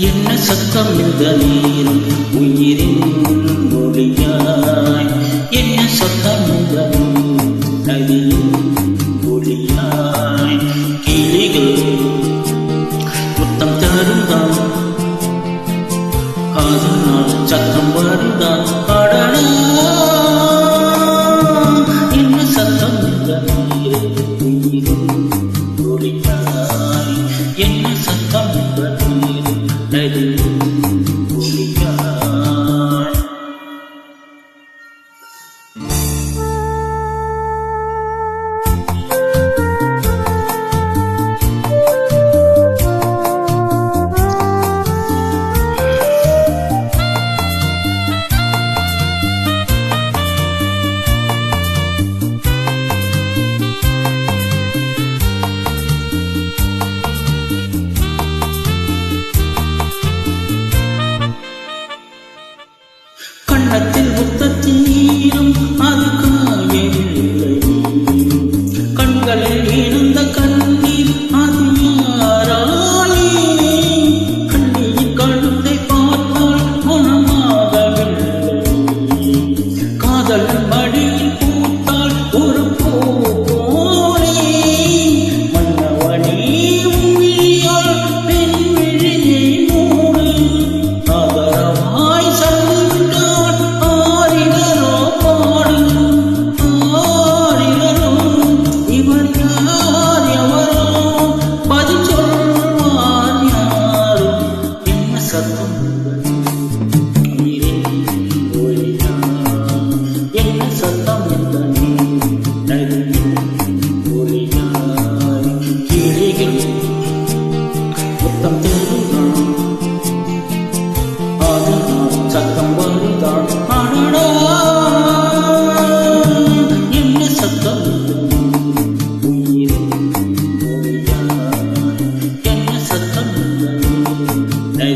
என்ன சத்தம் இந்த நேரம் உயிரின் மொழியாய் என்ன சத்தம் இந்த நதியின் மொழியாய் கிளிகள் முத்தம் தருந்தான் காதனால் சத்தம் வருந்தான் அடடா நேரம் நதியின் கண்ணத்தில் முத்தத்தில் நீரும் முத்தம் தேடுதான் ஆதலால் சத்தம் வருதான் அடடா என்ன சத்தம்? இந்த உயிரின் ஒளியாய் என்ன சத்தம்? இந்த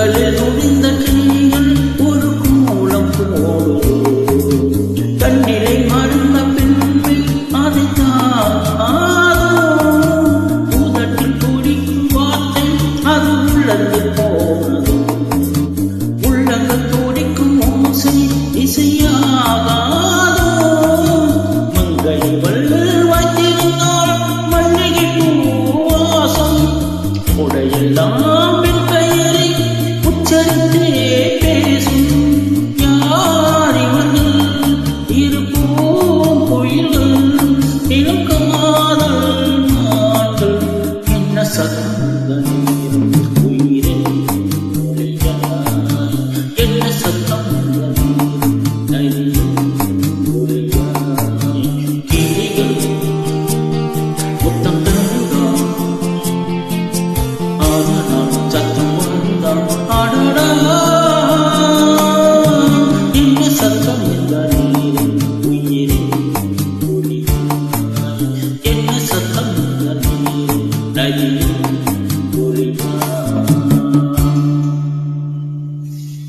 முதலில் நுழைந்த கிளிகள் ஒரு கூலம் போடு தன்னிலை மறந்த பின்பு அதுதான் உதட்டில் துடிக்கும் வார்த்தை அது உள்ளது போனது உள்ளங்கள் துடிக்கும் ஓசை இசையாகாதோ மங்கை வள்ளல் வைத்திருந்தால் மல்லிகை பூவாசம். உடையெல்லாம் ഒരുത്തി ஒளியாய்